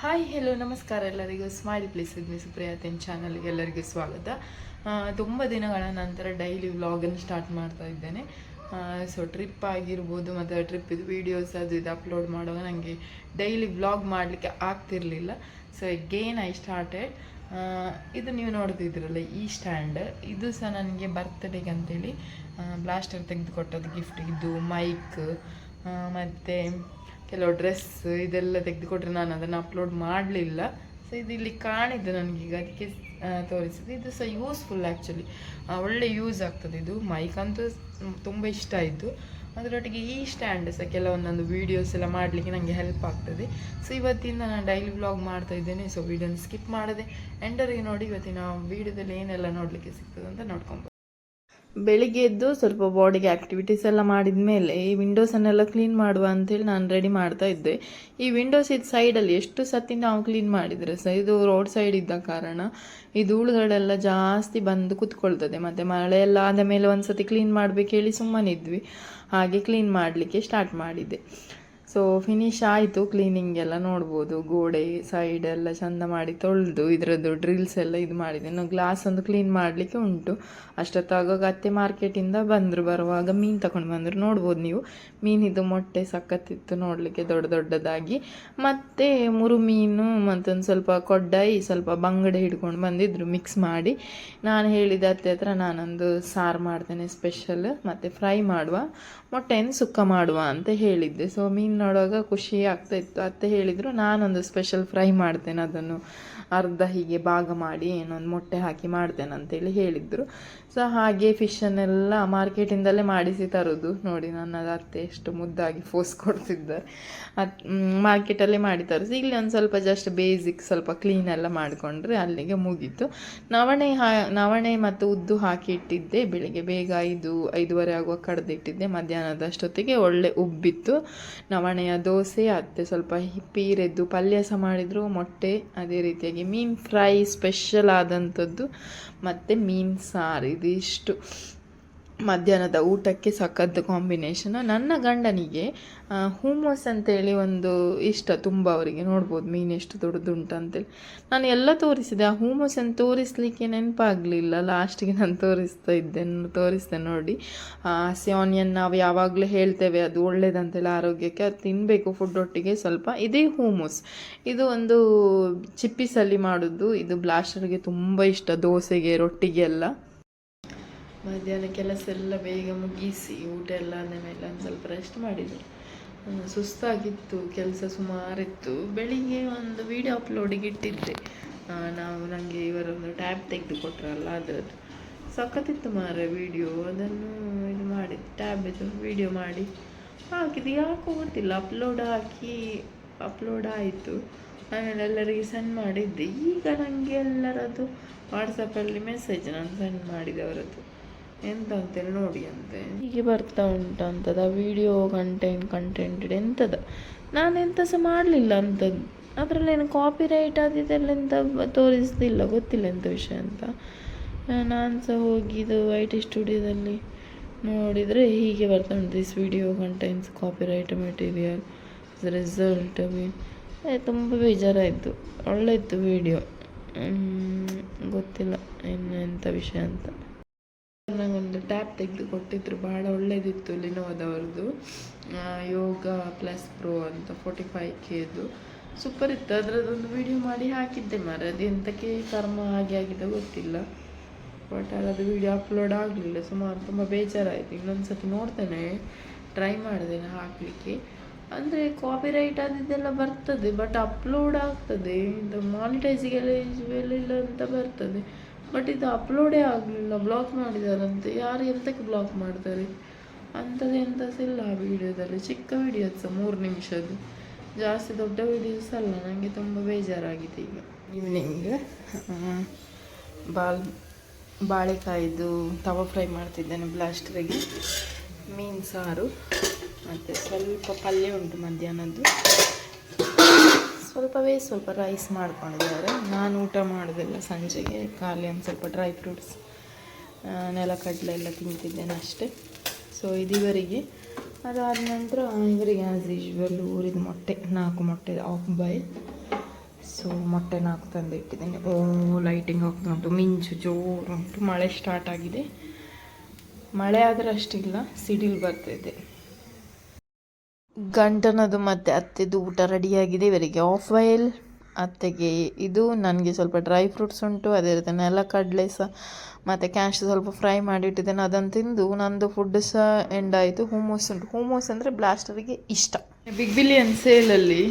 Hi hello ನಮಸ್ಕಾರ ಎಲ್ಲರಿಗೂ. Smile place with me ಸುಪ್ರಿಯಾತಿನ್ ಚಾನಲ್ಗೆ ಎಲ್ಲರಿಗೂ ಸ್ವಾಗತ. ತುಂಬ ದಿನಗಳ ನಂತರ ಡೈಲಿ ವ್ಲಾಗನ್ನು ಸ್ಟಾರ್ಟ್ ಮಾಡ್ತಾ ಇದ್ದೇನೆ. ಸೊ ಟ್ರಿಪ್ ಆಗಿರ್ಬೋದು, ಮತ್ತು ಇದು ವೀಡಿಯೋಸ್ ಅದು ಇದು ಅಪ್ಲೋಡ್ ಮಾಡುವಾಗ ನನಗೆ ಡೈಲಿ ವ್ಲಾಗ್ ಮಾಡಲಿಕ್ಕೆ ಆಗ್ತಿರಲಿಲ್ಲ. ಸೊ ಗೇನ್ ಐ ಸ್ಟಾರ್ಟೆಡ್ ಇದು ನೀವು ನೋಡ್ತಿದ್ದೀರಲ್ಲ ಈ ಸ್ಟ್ಯಾಂಡ್ ಇದು ಸಹ ನನಗೆ ಬರ್ತ್ಡೇಗೆ ಅಂತೇಳಿ ಬ್ಲಾಸ್ಟರ್ ತೆಗೆದುಕೊಟ್ಟದ್ದು ಗಿಫ್ಟ್ ಇದು ಮೈಕ್ ಮತ್ತು ಕೆಲವು ಡ್ರೆಸ್ ಇದೆಲ್ಲ ತೆಗೆದುಕೊಟ್ರೆ ನಾನು ಅದನ್ನು ಅಪ್ಲೋಡ್ ಮಾಡಲಿಲ್ಲ. ಸೊ ಇದು ಇಲ್ಲಿ ಕಾಣಿದ್ದು ನನಗೀಗ ಅದಕ್ಕೆ ತೋರಿಸಿದ್ದು. ತೋರಿಸಿದೆ ಇದು ಸಹ ಯೂಸ್ಫುಲ್ ಆ್ಯಕ್ಚುಲಿ ಒಳ್ಳೆ ಯೂಸ್ ಆಗ್ತದೆ ಇದು. ಮೈಕ್ ಅಂತೂ ತುಂಬ ಇಷ್ಟ ಆಯಿತು. ಅದರೊಟ್ಟಿಗೆ ಈ ಸ್ಟ್ಯಾಂಡ್ ಸಹ ಕೆಲವೊಂದೊಂದು ವೀಡಿಯೋಸ್ ಎಲ್ಲ ಮಾಡಲಿಕ್ಕೆ ನನಗೆ ಹೆಲ್ಪ್ ಆಗ್ತದೆ. ಸೊ ಇವತ್ತಿಂದ ನಾನು ಡೈಲಿ ವ್ಲಾಗ್ ಮಾಡ್ತಾ ಇದ್ದೇನೆ. ಸೊ ವೀಡಿಯೋನ ಸ್ಕಿಪ್ ಮಾಡದೆ. ಎಂಡರಿಗೆ ನೋಡಿ, ಇವತ್ತಿನ ವೀಡಿಯೋದಲ್ಲಿ ಏನೆಲ್ಲ ನೋಡಲಿಕ್ಕೆ ಸಿಗ್ತದೆ ಅಂತ ನೋಡ್ಕೊಂಡು ಬೆಳಿಗ್ಗೆ ಎದ್ದು ಸ್ವಲ್ಪ ಬಾಡಿಗೆ ಆ್ಯಕ್ಟಿವಿಟೀಸ್ ಎಲ್ಲ ಮಾಡಿದ ಮೇಲೆ ಈ ವಿಂಡೋಸನ್ನೆಲ್ಲ ಕ್ಲೀನ್ ಮಾಡುವ ಅಂತೇಳಿ ನಾನು ರೆಡಿ ಮಾಡ್ತಾ ಇದ್ದೆ. ಈ ವಿಂಡೋಸ್ ಇದು ಸೈಡಲ್ಲಿ ಎಷ್ಟು ಸತಿ ನಾವು ಕ್ಲೀನ್ ಮಾಡಿದರೆ ಸಹ ಇದು ರೋಡ್ ಸೈಡ್ ಇದ್ದ ಕಾರಣ ಈ ಧೂಳುಗಳೆಲ್ಲ ಜಾಸ್ತಿ ಬಂದು ಕೂತ್ಕೊಳ್ತದೆ. ಮತ್ತು ಮಳೆ ಎಲ್ಲ ಆದ ಮೇಲೆ ಒಂದು ಸತಿ ಕ್ಲೀನ್ ಮಾಡಬೇಕು ಹೇಳಿ ಸುಮ್ಮನಿದ್ವಿ. ಹಾಗೆ ಕ್ಲೀನ್ ಮಾಡಲಿಕ್ಕೆ ಸ್ಟಾರ್ಟ್ ಮಾಡಿದ್ದೆ. ಸೊ ಫಿನಿಶ್ ಆಯಿತು ಕ್ಲೀನಿಂಗ್ ಎಲ್ಲ ನೋಡ್ಬೋದು. ಗೋಡೆ ಸೈಡ್ ಎಲ್ಲ ಚಂದ ಮಾಡಿ ತೊಳೆದು, ಇದರದ್ದು ಡ್ರಿಲ್ಸ್ ಎಲ್ಲ ಇದು ಮಾಡಿದೆ. ಇನ್ನು ಗ್ಲಾಸ್ ಒಂದು ಕ್ಲೀನ್ ಮಾಡಲಿಕ್ಕೆ ಉಂಟು. ಅಷ್ಟೊತ್ತಾಗ ಅತ್ತೆ ಮಾರ್ಕೆಟಿಂದ ಬಂದರು. ಬರುವಾಗ ಮೀನು ತಗೊಂಡು ಬಂದರು. ನೋಡ್ಬೋದು ನೀವು. ಮೀನಿದು ಮೊಟ್ಟೆ ಸಖತ್ತಿತ್ತು ನೋಡಲಿಕ್ಕೆ ದೊಡ್ಡ ದೊಡ್ಡದಾಗಿ. ಮತ್ತು ಮುರು ಮೀನು ಮತ್ತೊಂದು ಸ್ವಲ್ಪ ಕೊಡ್ಡಾಯಿ, ಸ್ವಲ್ಪ ಬಂಗಡೆ ಹಿಡ್ಕೊಂಡು ಬಂದಿದ್ರು ಮಿಕ್ಸ್ ಮಾಡಿ. ನಾನು ಹೇಳಿದ ಅತ್ತೆ ಹತ್ರ ನಾನೊಂದು ಸಾರು ಮಾಡ್ತೇನೆ ಸ್ಪೆಷಲ್ ಮತ್ತು ಫ್ರೈ ಮಾಡುವ, ಮೊಟ್ಟೆಯನ್ನು ಸುಕ್ಕ ಮಾಡುವ ಅಂತ ಹೇಳಿದ್ದೆ. ಸೊ ಮೀನು ನೋಡುವಾಗ ಖುಷಿ ಆಗ್ತಾಯಿತ್ತು. ಅತ್ತೆ ಹೇಳಿದರು, ನಾನೊಂದು ಸ್ಪೆಷಲ್ ಫ್ರೈ ಮಾಡ್ತೇನೆ, ಅದನ್ನು ಅರ್ಧ ಹೀಗೆ ಭಾಗ ಮಾಡಿ ಏನೊಂದು ಮೊಟ್ಟೆ ಹಾಕಿ ಮಾಡ್ತೇನೆ ಅಂತೇಳಿ ಹೇಳಿದರು. ಸೊ ಹಾಗೆ ಫಿಶನ್ನೆಲ್ಲ ಮಾರ್ಕೆಟಿಂದಲೇ ಮಾಡಿಸಿ ತರೋದು. ನೋಡಿ, ನನ್ನ ಅತ್ತೆ ಎಷ್ಟು ಮುದ್ದಾಗಿ ಫೋಸ್ ಕೊಡ್ತಿದ್ದಾರೆ. ಅದು ಮಾರ್ಕೆಟಲ್ಲೇ ಮಾಡಿ ತರಿಸಿ ಇಲ್ಲಿ ಒಂದು ಸ್ವಲ್ಪ ಜಸ್ಟ್ ಬೇಸಿಕ್ ಸ್ವಲ್ಪ ಕ್ಲೀನ್ ಎಲ್ಲ ಮಾಡಿಕೊಂಡ್ರೆ ಅಲ್ಲಿಗೆ ಮುಗೀತು. ನವಣೆ ಹಾ, ನವಣೆ ಮತ್ತು ಉದ್ದು ಹಾಕಿ ಇಟ್ಟಿದ್ದೆ. ಬೆಳಿಗ್ಗೆ ಬೇಗ ಐದು, ಐದೂವರೆ ಆಗುವ ಕಡ್ದಿಟ್ಟಿದ್ದೆ. ಮಧ್ಯಾಹ್ನದಷ್ಟೊತ್ತಿಗೆ ಒಳ್ಳೆ ಉಬ್ಬಿತ್ತು. ನವಣೆಯ ದೋಸೆ, ಅತ್ತೆ ಸ್ವಲ್ಪ ಪೀರೆದ್ದು ಪಲ್ಯ ಸಹ ಮಾಡಿದರು, ಮೊಟ್ಟೆ ಅದೇ ರೀತಿಯಾಗಿ ಮೀನು ಫ್ರೈ ಸ್ಪೆಷಲ್ ಆದಂಥದ್ದು. ಮತ್ತು ಮೀನು ಸಾರು, ಇದಿಷ್ಟು. ಮಧ್ಯಾಹ್ನದ ಊಟಕ್ಕೆ ಸಖತ್ ಕಾಂಬಿನೇಷನ್ ನನ್ನ ಗಂಡನಿಗೆ ಹೂಮೋಸ್ ಅಂತೇಳಿ ಒಂದು ಇಷ್ಟ ತುಂಬ ಅವರಿಗೆ. ನೋಡ್ಬೋದು ಮೀನು ಎಷ್ಟು ದೊಡ್ಡದುಂಟು ಅಂತೇಳಿ. ನಾನು ಎಲ್ಲ ತೋರಿಸಿದೆ. ಆ ಹೂಮೋಸನ್ನು ತೋರಿಸ್ಲಿಕ್ಕೆ ನೆನಪಾಗಲಿಲ್ಲ. ಲಾಸ್ಟಿಗೆ ನಾನು ತೋರಿಸ್ತಾ ಇದ್ದೆ. ತೋರಿಸ್ದೆ ನೋಡಿ. ಹಸಿ ಆನಿಯನ್ ನಾವು ಯಾವಾಗಲೂ ಹೇಳ್ತೇವೆ, ಅದು ಒಳ್ಳೇದಂತೇಳಿ ಆರೋಗ್ಯಕ್ಕೆ. ಅದು ತಿನ್ನಬೇಕು ಫುಡ್ ಒಟ್ಟಿಗೆ ಸ್ವಲ್ಪ. ಇದೇ ಹೂಮೋಸ್ ಇದು ಒಂದು ಚಿಪ್ಪಿಸಲ್ಲಿ ಮಾಡೋದು. ಇದು ಬ್ಲಾಸ್ಟರ್ಗೆ ತುಂಬ ಇಷ್ಟ, ದೋಸೆಗೆ, ರೊಟ್ಟಿಗೆ ಎಲ್ಲ. ಮಧ್ಯಾಹ್ನ ಕೆಲಸ ಎಲ್ಲ ಬೇಗ ಮುಗಿಸಿ ಊಟ ಎಲ್ಲ ಆದ ಮೇಲೆ ಒಂದು ಸ್ವಲ್ಪ ರೆಸ್ಟ್ ಮಾಡಿದೆ ಸುಸ್ತಾಗಿತ್ತು, ಕೆಲಸ ಸುಮಾರಿತ್ತು. ಬೆಳಿಗ್ಗೆ ಒಂದು ವಿಡಿಯೋ ಅಪ್ಲೋಡಿಗೆ ಇಟ್ಟಿದ್ದೆ. ನಾವು ನನಗೆ ಇವರೊಂದು ಟ್ಯಾಬ್ ತೆಗೆದು ಕೊಟ್ಟರಲ್ಲ ಅದರದ್ದು ಸಖತ್ತಿತ್ತು ಮಾರ ವಿಡಿಯೋ ಅದನ್ನು ಇದು ಮಾಡಿ ಟ್ಯಾಬ್ ಇದು ವಿಡಿಯೋ ಮಾಡಿ ಹಾಕಿದ್ದು ಯಾಕೋ ಗೊತ್ತಿಲ್ಲ ಅಪ್ಲೋಡ್ ಹಾಕಿ ಅಪ್ಲೋಡ್ ಆಯಿತು. ಆಮೇಲೆ ಎಲ್ಲರಿಗೆ ಸೆಂಡ್ ಮಾಡಿದ್ದೆ. ಈಗ ನನಗೆ ಎಲ್ಲರದ್ದು ವಾಟ್ಸಪ್ಪಲ್ಲಿ ಮೆಸೇಜ್ ನಾನು ಸೆಂಡ್ ಮಾಡಿದೆ ಅವರದ್ದು. ಎಂತ ಅಂತೇಳಿ ನೋಡಿ ಅಂತೆ. ಹೀಗೆ ಬರ್ತಾ ಉಂಟಂತದ ವಿಡಿಯೋ ಕಂಟೆಂಟ್ ಕಂಟೆಂಟೆಡ್ ಎಂತದ. ನಾನು ಎಂತ ಸಹ ಮಾಡಲಿಲ್ಲ ಅಂಥದ್ದು ಅದರಲ್ಲಿ ಏನು ಕಾಪಿ ರೈಟ್ ಆದಿದ್ದೆಲ್ಲ ಎಂತ ತೋರಿಸ್ದಿಲ್ಲ ಗೊತ್ತಿಲ್ಲ ಎಂತ ವಿಷಯ ಅಂತ. ನಾನು ಸಹ ಹೋಗಿದ್ದು ಐ ಟಿ ಸ್ಟುಡಿಯೋದಲ್ಲಿ ನೋಡಿದರೆ ಹೀಗೆ ಬರ್ತಾ ಉಂಟು this video contents copyright material result ತುಂಬ ಬೇಜಾರಾಯಿತು. ಒಳ್ಳೆ ಇತ್ತು ವಿಡಿಯೋ ಗೊತ್ತಿಲ್ಲ ಇನ್ನು ಎಂಥ ವಿಷಯ ಅಂತ. ನನಗೊಂದು ಟ್ಯಾಬ್ ತೆಗೆದು ಕೊಟ್ಟಿದ್ರು ಭಾಳ ಒಳ್ಳೇದಿತ್ತು ಲಿನೋದವ್ರದ್ದು ಯೋಗ ಪ್ಲಸ್ ಪ್ರೋ ಅಂತ ಫೋರ್ಟಿ ಫೈವ್ ಕೆದು. ಸೂಪರ್ ಇತ್ತು, ಅದರದ್ದೊಂದು ವಿಡಿಯೋ ಮಾಡಿ ಹಾಕಿದ್ದೆ ಮಾರ ಅದು ಎಂತಕ್ಕೆ ಕರ್ಮ ಹಾಗೆ ಆಗಿದೆ, ಗೊತ್ತಿಲ್ಲ. ಬಟ್ ಅದು ವಿಡಿಯೋ ಅಪ್ಲೋಡ್ ಆಗಲಿಲ್ಲ, ಸುಮಾರು ತುಂಬ ಬೇಜಾರಾಯಿತು. ಇನ್ನೊಂದು ಸತಿ ನೋಡ್ತೇನೆ ಟ್ರೈ ಮಾಡಿದ್ದೇನೆ ಹಾಕಲಿಕ್ಕೆ. ಅಂದರೆ ಕಾಪಿ ರೈಟ್ ಆದಿದ್ದೆಲ್ಲ ಬರ್ತದೆ ಬಟ್ ಅಪ್ಲೋಡ್ ಆಗ್ತದೆ. ಇದು ಮಾನಿಟೈಸಿಗೆಲ್ಲ ಇಲ್ಲ ಅಂತ ಬರ್ತದೆ. ಬಟ್ ಇದು ಅಪ್ಲೋಡೇ ಆಗಲಿಲ್ಲ ಬ್ಲಾಕ್ ಮಾಡಿದಾರಂತೆ. ಯಾರು ಎಂತಕ್ಕೆ ಬ್ಲಾಕ್ ಮಾಡ್ತಾರೆ? ಅಂಥದ್ದು ಸಹ ಇಲ್ಲ ಆ ವಿಡಿಯೋದಲ್ಲಿ. ಚಿಕ್ಕ ವಿಡಿಯೋ ಸಹ ಮೂರು ನಿಮಿಷದ್ದು. ಜಾಸ್ತಿ ದೊಡ್ಡ ವಿಡಿಯೋಸ್ ಅಲ್ಲ ನನಗೆ ತುಂಬ ಬೇಜಾರಾಗಿದೆ ಈಗ. ಈವ್ನಿಂಗ್ ಬಾಲ್, ಬಾಳೆಕಾಯಿದು ತವ ಫ್ರೈ ಮಾಡ್ತಿದ್ದೇನೆ ಬ್ಲಾಸ್ಟ್ರಿಗೆ. ಮೀನು ಸಾರು, ಮತ್ತು ಸ್ವಲ್ಪ ಪಲ್ಯ ಉಂಟು ಮಧ್ಯಾಹ್ನದ್ದು. ಸ್ವಲ್ಪವೇ ಸ್ವಲ್ಪ ರೈಸ್ ಮಾಡ್ಕೊಂಡಿದ್ದಾರೆ. ನಾನು ಊಟ ಮಾಡೋದಿಲ್ಲ ಸಂಜೆಗೆ, ಖಾಲಿ ಒಂದು ಸ್ವಲ್ಪ ಡ್ರೈ ಫ್ರೂಟ್ಸ್ ನೆಲಕಡಲೆ ಎಲ್ಲ ತಿಂತಿದ್ದೇನೆ ಅಷ್ಟೇ. ಸೊ ಇದಿವರಿಗೆ. ಅದಾದ ನಂತರ ಇವರಿಗೆ ಆ್ಯಸ್ ಯೂಶ್ವಲ್ ಊರಿದ ಮೊಟ್ಟೆ, ನಾಲ್ಕು ಮೊಟ್ಟೆ ಆಫ್ ಬೈ ಸೊ ಮೊಟ್ಟೆ ನಾಲ್ಕು ತಂದು ಇಟ್ಟಿದ್ದೇನೆ ಓ ಲೈಟಿಂಗ್ ಹೋಗ್ತಾ ಉಂಟು ಮಿಂಚು ಜೋರು ಉಂಟು. ಮಳೆ ಸ್ಟಾರ್ಟ್ ಆಗಿದೆ. ಮಳೆ ಆದರೆ ಅಷ್ಟಿಲ್ಲ, ಸಿಡಿಲು ಬರ್ತಿದೆ. ಗಂಟನದು ಮತ್ತು ಅತ್ತೆದು ಊಟ ರೆಡಿಯಾಗಿದೆ. ಇವರಿಗೆ ಆಫ್ ವೈಲ್ ಅತ್ತೆಗೆ ಇದು ನನಗೆ ಸ್ವಲ್ಪ ಡ್ರೈ ಫ್ರೂಟ್ಸ್ ಉಂಟು. ಅದೇ ರೀತಿ ನೆಲಕಡಲೆ ಸಹ. ಮತ್ತು ಕ್ಯಾಶ್ ಸ್ವಲ್ಪ ಫ್ರೈ ಮಾಡಿಟ್ಟಿದ್ದೇನೆ. ಅದನ್ನು ತಿಂದು ನಂದು ಫುಡ್ ಸಹ ಎಂಡ್ ಆಯಿತು. ಹೂಮೋಸ್ ಉಂಟು. ಹೂಮೋಸ್ ಅಂದರೆ ಬ್ಲಾಸ್ಟರಿಗೆ ಇಷ್ಟ. ಬಿಗ್ ಬಿಲಿಯನ್ ಸೇಲಲ್ಲಿ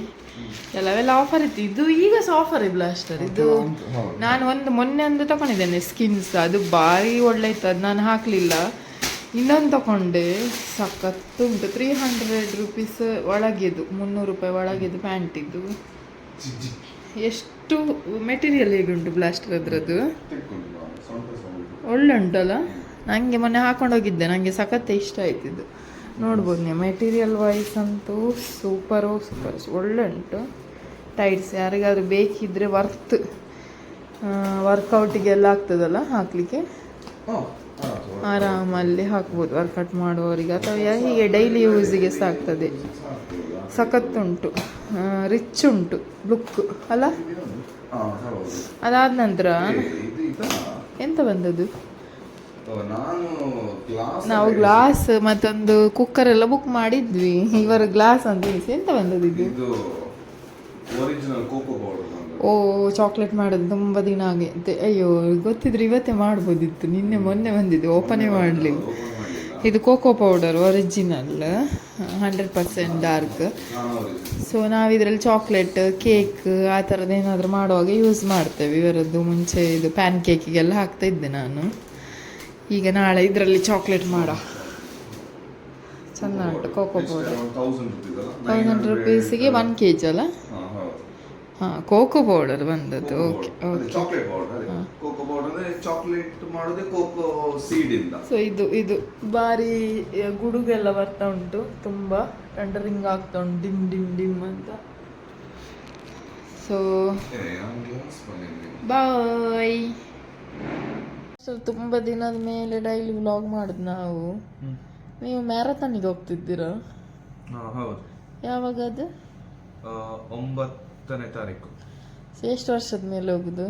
ಕೆಲವೆಲ್ಲ ಆಫರ್ ಇತ್ತು. ಇದು ಈಗ ಸಹ ಆಫರ್ ಇದೆ. ಬ್ಲಾಸ್ಟರ್ ಇದು ನಾನು ಒಂದು ಮೊನ್ನೆ ಒಂದು ತಗೊಂಡಿದ್ದೇನೆ. ಸ್ಕಿನ್ಸ್ ಅದು ಭಾರಿ ಒಳ್ಳೆ ಇತ್ತು. ಅದು ನಾನು ಹಾಕಲಿಲ್ಲ. ಇನ್ನೊಂದು ತಗೊಂಡೆ. ಸಖತ್ತುಂಟು ತ್ರೀ ಹಂಡ್ರೆಡ್ ರುಪೀಸ್ ಒಳಗೆದು ಮುನ್ನೂರು ರೂಪಾಯಿ ಒಳಗೆದು ಪ್ಯಾಂಟಿದ್ದು. ಎಷ್ಟು ಮೆಟೀರಿಯಲ್ ಹೇಗುಂಟು ಬ್ಲಾಸ್ಟರ್ ಅದರದ್ದು? ಒಳ್ಳೆ ಉಂಟಲ್ಲ ನನಗೆ ಮೊನ್ನೆ ಹಾಕೊಂಡೋಗಿದ್ದೆ ನನಗೆ ಸಖತ್ ಇಷ್ಟ ಆಯ್ತಿದ್ದು. ನೋಡ್ಬೋದು ನೀವು. ಮೆಟೀರಿಯಲ್ ವೈಸ್ ಅಂತೂ ಸೂಪರು ಸೂಪರ್ ಒಳ್ಳೆ ಉಂಟು ಟೈಟ್ಸ್ ಯಾರಿಗಾದ್ರೂ ಬೇಕಿದ್ದರೆ ವರ್ತ್ ವರ್ಕೌಟಿಗೆಲ್ಲ ಆಗ್ತದಲ್ಲ ಹಾಕಲಿಕ್ಕೆ? ಆರಾಮಲ್ಲಿ ಹಾಕ್ಬೋದು ವರ್ಕೌಟ್ ಮಾಡುವವರಿಗೆ. ಅಥವಾ ಹೀಗೆ ಡೈಲಿ ಯೂಸಿಗೆ ಸಹ ಆಗ್ತದೆ. ಸಖತ್ತುಂಟು ರಿಚ್ ಉಂಟು ಲುಕ್ ಅಲ್ಲ? ಅದಾದ ನಂತರ ಎಂತ ಬಂದದ್ದು? ನಾವು ಗ್ಲಾಸ್ ಮತ್ತೊಂದು ಕುಕ್ಕರ್ ಎಲ್ಲ ಬುಕ್ ಮಾಡಿದ್ವಿ. ಇವರ ಗ್ಲಾಸ್ ಅಂತ ಎಂತ ಬಂದದ್ದು ಇದು? ಒರಿಜಿನಲ್ ಕೋಕೋ ಓ ಚಾಕ್ಲೇಟ್ ಮಾಡೋದು ತುಂಬ ದಿನ ಆಗೈತೆ ಅಯ್ಯೋ ಗೊತ್ತಿದ್ರೆ ಇವತ್ತೇ ಮಾಡ್ಬೋದಿತ್ತು. ನಿನ್ನೆ ಮೊನ್ನೆ ಬಂದಿದ್ದು ಓಪನೇ ಮಾಡಲಿ ಇದು cocoa powder original hundred percent dark so ನಾವು ಇದರಲ್ಲಿ ಚಾಕ್ಲೇಟ್ ಕೇಕ್ ಆ ಥರದ್ದು ಏನಾದರೂ ಮಾಡುವಾಗ ಯೂಸ್ ಮಾಡ್ತೇವೆ. ಇವರದ್ದು ಮುಂಚೆ ಇದು ಪ್ಯಾನ್ ಕೇಕಿಗೆಲ್ಲ ಹಾಕ್ತಾ ಇದ್ದೆ ನಾನು. ಈಗ ನಾಳೆ ಇದರಲ್ಲಿ ಚಾಕ್ಲೇಟ್ ಮಾಡ. ಚೆಂದ ಉಂಟು ಕೋಕೋ ಪೌಡರ್ ತೌಸಂಡ್ ರುಪೀಸಿಗೆ ಒನ್ ಕೆ ಜಿ ಅಲ್ಲ? ಹಾ, ಕೋಕೋ ಪೌಡರ್ ಬಂದದ್ದು. Okay okay chocolate powder cocoa powder chocolate ಮಾಡೋದೇ ಕೋಕೋ ಸೀಡ್ ಇಂದ. ಸೊ ಇದು ಇದು ಬಾರಿ ಗುಡುಗೆಲ್ಲ ಬರ್ತಾ ಉಂಟು. ತುಂಬ ಟಂಡರಿಂಗ್ ಆಗ್ತಾ ಉಂಟು. ಡಿಮ್ ಡಿಮ್ ಡಿಮ್ ಅಂತ. ಸೊ. ಬಾಯ್ ಸೊ ತುಂಬ ದಿನದ ಮೇಲೆ ಡೈಲಿ ವ್ಲಾಗ್ ಮಾಡುದು ನಾವು. ನೀವು ಮ್ಯಾರಥಾನಿಗೆ ಹೋಗ್ತಿದ್ದೀರಾ? ಯಾವಾಗ ಅದು ಆ, ಒಂಬತ್ತನೇ ತಾರೀಕು. ಎಷ್ಟು ವರ್ಷದ ಮೇಲೆ ಹೋಗುದು?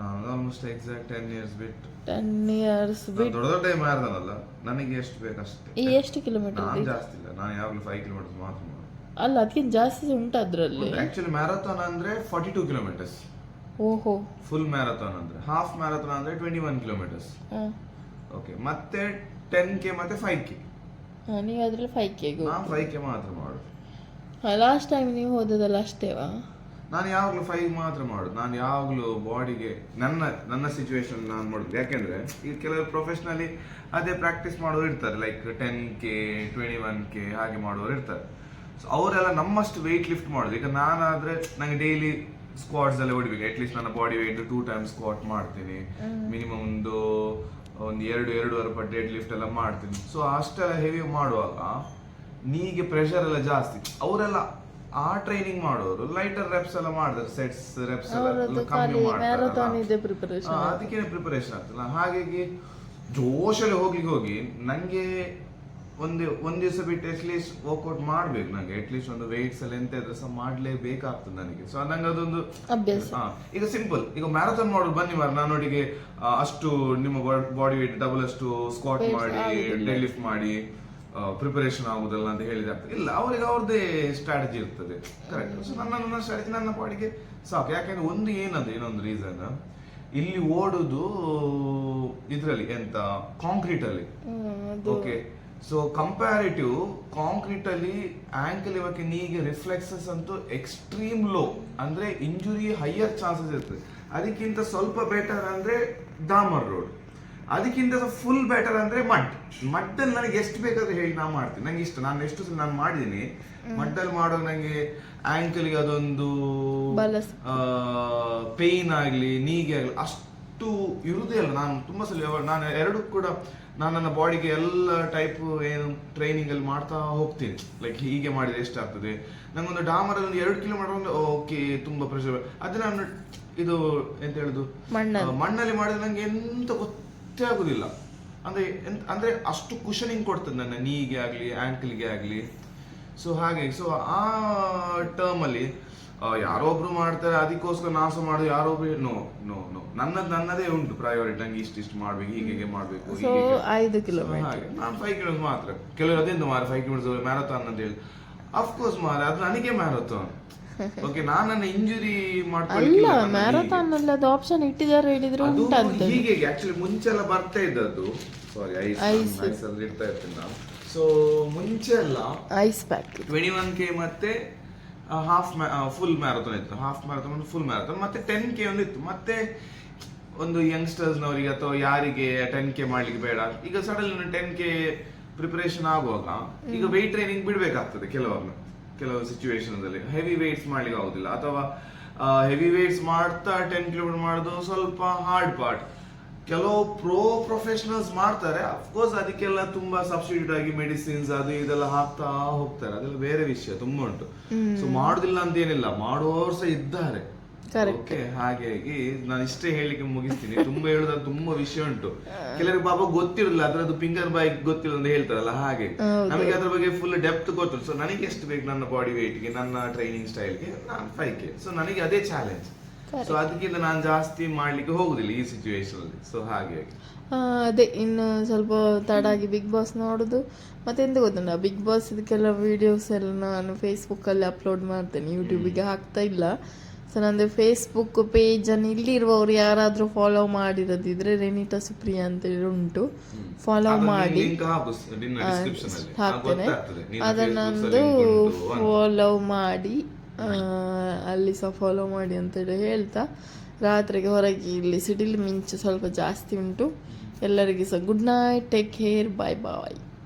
ನಾನು ಆಲ್ಮೋಸ್ಟ್ ಎಕ್ಸಾಕ್ಟ್ ಟೆನ್ ಇಯರ್ಸ್ ಬಿಟ್ಟು. ಟೆನ್ ಇಯರ್ಸ್ ಬಿಟ್ಟು ದೊಡ್ಡ ದೊಡ್ಡ ಟೈಮ್ ಅಲ್ಲ ನನಗೆ ಎಷ್ಟು ಬೇಕಷ್ಟೇ ಈ ಎಷ್ಟು ಕಿಲೋಮೀಟರ್ ನಾನು ಜಾಸ್ತಿ ಇಲ್ಲ ನಾನು ಯಾವಾಗಲೂ ಫೈವ್ ಕಿಲೋಮೀಟರ್ ಮಾತ್ರ ಅಲ್ಲ ಅದಕ್ಕಿಂತ ಜಾಸ್ತಿ ಉಂಟು ಅದರಲ್ಲಿ? ಆಕ್ಚುಲಿ ಮ್ಯಾರಥಾನ್ ಅಂದ್ರೆ ಫಾರ್ಟಿ ಟೂ ಕಿಲೋಮೀಟರ್ಸ್ ಓಹೋ. ಫುಲ್ ಮ್ಯಾರಥಾನ್ ಅಂದ್ರೆ ಹಾಫ್ ಮ್ಯಾರಥಾನ್ ಅಂದ್ರೆ ಟ್ವೆಂಟಿ ಒನ್ ಕಿಲೋಮೀಟರ್ಸ್ ಓಕೆ ಮತ್ತೆ ಟೆನ್ ಕೆ ಮತ್ತೆ ಫೈವ್ ಕೆ ನೀವು ಅದರಲ್ಲಿ ಫೈವ್ ಕೆ ನಾನು ಫೈವ್ ಕೆ ಮಾತ್ರ ಮಾಡು. ಲಾಸ್ಟ್ ಟೈಮ್ ನೀವು ಹೋದದಲ್ಲ ಅಷ್ಟೇವಾ? ನಾನು ಯಾವಾಗಲೂ ಫೈವ್ ಮಾತ್ರ ಮಾಡುದು. ನಾನು ಯಾವಾಗಲೂ ಬಾಡಿಗೆ ನನ್ನ ನನ್ನ ಸಿಚುವೇಶನ್ ನಾನು ಮಾಡುದು. ಯಾಕೆಂದ್ರೆ ಈಗ ಕೆಲವರು ಪ್ರೊಫೆಷ್ನಲಿ ಅದೇ ಪ್ರಾಕ್ಟೀಸ್ ಮಾಡೋರು ಇರ್ತಾರೆ. Like ten K twenty one K ಹಾಗೆ ಮಾಡೋರು ಇರ್ತಾರೆ. ಸೊ ಅವರೆಲ್ಲ ನಮ್ಮಷ್ಟು ವೆಯ್ಟ್ ಲಿಫ್ಟ್ ಮಾಡುದು. ಈಗ ನಾನಾದ್ರೆ ನಂಗೆ ಡೈಲಿ ಸ್ಕ್ವಾಟ್ಸ್ ಎಲ್ಲ ಹೊಡಿಬೇಕು. ಅಟ್ಲೀಸ್ಟ್ ನನ್ನ body weight two time squat ಮಾಡ್ತೀನಿ. ಮಿನಿಮಮ್ ಒಂದು ಒಂದು ಎರಡು ಎರಡೂವರೆ ಪಟ್ಟು ಡೆಡ್ ಲಿಫ್ಟ್ ಎಲ್ಲ ಮಾಡ್ತೀನಿ. ಸೊ ಅಷ್ಟೆಲ್ಲ ಹೆವಿ ಮಾಡುವಾಗ ನೀಗೆ ಪ್ರೆಷರ್ ಎಲ್ಲ ಜಾಸ್ತಿ. ಅವರೆಲ್ಲ ಆ ಟ್ರೈನಿಂಗ್ ಮಾಡೋರು ಲೈಟರ್ ರೆಪ್ಸ್ ಎಲ್ಲ ಮಾಡ್ತಾರೆ ಸೆಟ್ಸ್ ರೆಪ್ಸ್ ಎಲ್ಲ ಕಮ್ಮಿ ಮಾಡ್ತಾರೆ ಅದಕ್ಕೆ ಪ್ರಿಪರೇಷನ್ ಆಗ್ತಲ್ಲ ಹಾಗಾಗಿ ಜೋಶಲ್ಲಿ ಹೋಗ್ಲಿಕ್ಕೆ ಹೋಗಿ ನಂಗೆ ಒಂದು ಒಂದ್ ದಿವಸ ಬಿಟ್ಟು ಅಟ್ಲೀಸ್ಟ್ ವರ್ಕೌಟ್ ಮಾಡ್ಬೇಕು ನಂಗೆ. ಅಟ್ಲೀಸ್ಟ್ ಒಂದು ವೆಯ್ಟ್ಸ್ ಎಲ್ಲ ಎಂತ ಇದ್ರೆ ಸಹ ಮಾಡ್ಲೇಬೇಕಾಗ್ತದೆ ನನಗೆ. ಸೊ ನಂಗೆ ಅದೊಂದು ಈಗ ಸಿಂಪಲ್ ಈಗ ಮ್ಯಾರಥಾನ್ ಮಾಡೋದು ಬನ್ನಿ ಮಾರ ನಾನೊಟ್ಟಿಗೆ ಆ, ಅಷ್ಟು ನಿಮ್ಮ ಬಾಡಿ ವೇಟ್ ಡಬಲ್ ಅಷ್ಟು ಸ್ಕ್ವಾಟ್ ಮಾಡಿ ಡೆಡ್ ಲಿಫ್ಟ್ ಮಾಡಿ ಪ್ರಿಪರೇಷನ್ ಆಗುದಲ್ಲ ಅಂತ ಹೇಳಿದ ಇಲ್ಲ ಅವರಿಗೆ ಅವ್ರದ್ದೇ ಸ್ಟ್ರಾಟಜಿ ಇರ್ತದೆ. ಕರೆಕ್ಟ್ ಸೊ ನನ್ನ ನನ್ನ ಸ್ಟ್ರಾಟಜಿ ನನ್ನ ಬಾಡಿಗೆ ಸಾಕು. ಯಾಕಂದ್ರೆ ಒಂದು ಏನದು ಏನೊಂದು ರೀಸನ್ ಇಲ್ಲಿ ಓಡುದು ಇದ್ರಲ್ಲಿ ಎಂತ? ಕಾಂಕ್ರೀಟ್ ಅಲ್ಲಿ. ಓಕೆ ಸೊ ಕಂಪ್ಯಾರಿಟಿವ್ ಕಾಂಕ್ರೀಟ್ ಅಲ್ಲಿ ಆಂಕಲ್ ಇವಕ್ಕೆ ನೀಗೆ ರಿಫ್ಲೆಕ್ಸಸ್ ಅಂತೂ ಎಕ್ಸ್ಟ್ರೀಮ್ ಲೋ ಅಂದ್ರೆ ಇಂಜುರಿ ಹೈಯರ್ ಚಾನ್ಸಸ್ ಇರ್ತದೆ. ಅದಕ್ಕಿಂತ ಸ್ವಲ್ಪ ಬೆಟರ್ ಅಂದ್ರೆ ಡಾಮರ್ ರೋಡ್ ಅದಕ್ಕಿಂತ ಫುಲ್ ಬೆಟರ್ ಅಂದ್ರೆ ಮಡ್. ಮಡ್ಡಲ್ಲಿ ನನಗೆ ಎಷ್ಟು ಬೇಕಾದ್ರೆ ಹೇಳಿ ನಾನು ಮಾಡ್ತೀನಿ. ನಂಗೆ ಇಷ್ಟ. ನಾನು ಎಷ್ಟು ಸಲ ನಾನು ಮಾಡಿದ್ದೀನಿ ಮಡ್ಡಲ್ಲಿ ಮಾಡೋ ನಂಗೆ ಆಂಕಲ್ಗೆ ಅದೊಂದು ಪೇನ್ ಪೇಯ್ನ್ ಆಗಲಿ ನೀಗೆ ಆಗಲಿ ಅಷ್ಟು ಇರುವುದೇ ಅಲ್ಲ ನಾನು ತುಂಬ ಸಲ ನಾನು ಎರಡು ಕೂಡ ನಾನು ನನ್ನ ಬಾಡಿಗೆ ಎಲ್ಲ ಟೈಪ್ ಏನು ಟ್ರೈನಿಂಗ್ ಅಲ್ಲಿ ಮಾಡ್ತಾ ಹೋಗ್ತೀನಿ. ಲೈಕ್ ಹೀಗೆ ಮಾಡಿದ್ರೆ ಎಷ್ಟಾಗ್ತದೆ ನಂಗೊಂದು ಡಾಮರಲ್ಲಿ ಒಂದು ಎರಡು ಕಿಲೋಮೀಟರ್ ಒಂದು ಓಕೆ ತುಂಬಾ ಪ್ರೆಷರ್ ಅದೇ ನಾನು ಇದು ಎಂತ ಹೇಳುದು? ಮಣ್ಣಲ್ಲಿ. ಮಾಡಿದ್ರೆ ನಂಗೆ ಎಂತ ಗೊತ್ತೇ ಆಗುದಿಲ್ಲ. ಅಂದ್ರೆ ಅಂದ್ರೆ ಅಷ್ಟು ಕುಶನಿಂಗ್ ಕೊಡ್ತದೆ ನನ್ನ ನೀಗೆ ಆಗಲಿ ಆಂಕಲ್ಗೆ ಆಗಲಿ. ಸೊ ಹಾಗೆ ಸೊ ಆ ಟರ್ಮ್ ಅಲ್ಲಿ ಯಾರೋ ಒಬ್ರು ಮಾಡ್ತಾರೆ ಅದಕ್ಕೋಸ್ಕರ ನಾಸು ಮಾಡೋದು ಯಾರೋ ನೋ ನೋ ನೋ ನನ್ನದ್ ನನ್ನದೇ ಉಂಟು ಪ್ರಯಾರಿಟಿ ನಂಗೆ ಇಷ್ಟು ಇಷ್ಟು ಮಾಡ್ಬೇಕು ಹೀಗೆ ಹೀಗೆ ಮಾಡ್ಬೇಕು. ಐದು ಕಿಲೋಮೀಟರ್ ಹಾಗೆ. ನಾನು ಫೈವ್ ಕಿಲೋಮೀಟರ್ ಮಾತ್ರ. ಕೆಲವರು ಅದೇನು ಮಾರ ಫೈವ್ ಕಿಲೋಮೀಟರ್ ಮ್ಯಾರಥಾನ್ ಅಂತ ಹೇಳಿ. ಅಫ್ಕೋರ್ಸ್ ಮಾರ ಅದು ನನಗೆ ಮ್ಯಾರಥಾನ್ ಓಕೆ ನಾನು ನನ್ನ ಇಂಜುರಿ ಅಲ್ಲ ಇಲ್ಲ ಮ್ಯಾರಥಾನ್ ಅಲ್ಲಿ ಅದು ಆಪ್ಷನ್ ಇಟ್ಟಿದ್ದಾರೆ ಹೇಳಿದ್ರು ಅದು ಉಂಟಂತೆ. ಹೀಗೆ ಆಕ್ಚುಲಿ ಮುಂಚೆ ಎಲ್ಲ ಬರ್ತಾ ಇದ್ದದ್ದು. ಸಾರಿ ಐಸ್. ಐಸ್ ಅಲ್ಲಿ ಇರ್ತಾ ಇರ್ತೀನಿ ನಾನು. ಸೊ ಮುಂಚೆ ಎಲ್ಲ ice pack twenty one K ಮತ್ತೆ ಹಾಫ್ ಫುಲ್ ಮ್ಯಾರಥಾನ್ ಇತ್ತು. ಹಾಫ್ ಮ್ಯಾರಥಾನ್ ಫುಲ್ ಮ್ಯಾರಥಾನ್ ಮತ್ತೆ ಟೆನ್ ಕೆ ಒಂದು ಇತ್ತು. ಮತ್ತೆ ಒಂದು ಯಂಗ್ಸ್ಟರ್ಸ್ ನವರಿಗೆ ಅಥವಾ ಯಾರಿಗೆ ಟೆನ್ ಕೆ ಮಾಡ್ಲಿಕ್ಕೆ ಬೇಡ. ಈಗ ಸಡನ್ ಟೆನ್ ಕೆ ಪ್ರಿಪರೇಷನ್ ಆಗುವಾಗ ಈಗ ವೆಯ್ಟ್ ಟ್ರೈನಿಂಗ್ ಬಿಡಬೇಕಾಗ್ತದೆ ಕೆಲವೊಮ್ಮೆ. ಕೆಲವು ಸಿಚುವೇಶನ್ ಅಲ್ಲಿ. ಹೆವಿ ವೇಟ್ಸ್ ಮಾಡ್ಲಿಕ್ಕೆ ಆಗುದಿಲ್ಲ. ಅಥವಾ ಹೆವಿ ವೇಟ್ಸ್ ಮಾಡ್ತಾ ಟೆನ್ ಕಿಲೋಮೀಟರ್ ಮಾಡೋದು ಸ್ವಲ್ಪ ಹಾರ್ಡ್ ಪಾರ್ಟ್ ಕೆಲವು ಪ್ರೋ ಪ್ರೊಫೆಷನಲ್ಸ್ ಮಾಡ್ತಾರೆ. ಅಫ್ಕೋರ್ಸ್ ಅದಕ್ಕೆಲ್ಲ ತುಂಬಾ ಸಬ್ಸ್ಟಿಟ್ಯೂಟ್ ಆಗಿ ಮೆಡಿಸಿನ್ಸ್ ಅದು ಇದೆಲ್ಲ ಹಾಕ್ತಾ ಹೋಗ್ತಾರೆ. ಅದೆಲ್ಲ ಬೇರೆ ವಿಷಯ ತುಂಬಾ ಉಂಟು. ಸೊ ಮಾಡುದಿಲ್ಲ ಅಂತ ಏನಿಲ್ಲ. ಮಾಡುವವರು ಸಹ ಇದ್ದಾರೆ. ಓಕೆ ಹಾಗಾಗಿ ನಾನು ಇಷ್ಟೇ ಹೇಳಿಕ್ಕೆ ಮುಗಿಸ್ತೀನಿ. ತುಂಬಾ ಹೇಳುದಂತ ತುಂಬಾ ವಿಷಯ ಉಂಟು. ಕೆಲವರಿಗೆ ಪಾಪ ಗೊತ್ತಿರಲಿಲ್ಲ ಅದ್ರದ್ದು ಫಿಂಗರ್ ಬೈಕ್ ಗೊತ್ತಿಲ್ಲ ಅಂತ ಹೇಳ್ತಾರಲ್ಲ ಹಾಗೆ. ನಮಗೆ ಅದ್ರ ಬಗ್ಗೆ ಫುಲ್ ಡೆಪ್ತ್ ಗೊತ್ತು. ಸೊ ನನಗೆ ಎಷ್ಟು ಬೇಕು ನನ್ನ ಬಾಡಿ ಗೆ ನನ್ನ ಟ್ರೈನಿಂಗ್ ಸ್ಟೈಲ್ಗೆ ನಾನು ಫೈವ್ ಕೆ ಸೊ ನನಗೆ ಅದೇ ಚಾಲೆಂಜ್ ಸೊ ಅದಕ್ಕಿಂತ ನಾನು ಜಾಸ್ತಿ ಮಾಡ್ಲಿಕ್ಕೆ ಹೋಗುದಿಲ್ಲ ಈ ಸಿಚುವೇಶನ್ ಅಲ್ಲಿ. ಸೊ ಹಾಗೆ ಅದೇ. ಇನ್ನು ಸ್ವಲ್ಪ ತಡಾಗಿ ಬಿಗ್ ಬಾಸ್ ನೋಡುದು. ಮತ್ತೆ ಎಂತ ಗೊತ್ತುಂಟ? ಬಿಗ್ ಬಾಸ್ ಕೆಲವು ವಿಡಿಯೋಸ್ ಎಲ್ಲ ನಾನು ಫೇಸ್ಬುಕ್ಕಲ್ಲಿ ಅಪ್ಲೋಡ್ ಮಾಡ್ತೇನೆ. ಯೂಟ್ಯೂಬಿಗೆ ಹಾಕ್ತಾ ಇಲ್ಲ. ಸೊ ನಂದು ಫೇಸ್ಬುಕ್ ಪೇಜನ್ನು ಇಲ್ಲಿರುವವರು ಯಾರಾದರೂ ಫಾಲೋ ಮಾಡಿರೋದಿದ್ರೆ ರೆನಿತಾ ಸುಪ್ರಿಯಾ ಅಂತೇಳಿ ಉಂಟು. ಫಾಲೋ ಮಾಡಿ. ಹಾಕ್ತೇನೆ. ಅದನ್ನೊಂದು. ಫಾಲೋ ಮಾಡಿ ಅಲ್ಲಿ ಸಹ ಫಾಲೋ ಮಾಡಿ ಅಂತೇಳಿ ಹೇಳ್ತಾ ರಾತ್ರಿಗೆ ಹೊರಗೆ ಇಲ್ಲಿ ಸಿಡಿಲು ಮಿಂಚು ಸ್ವಲ್ಪ ಜಾಸ್ತಿ ಉಂಟು. ಎಲ್ಲರಿಗೂ ಸಹ good night take care bye bye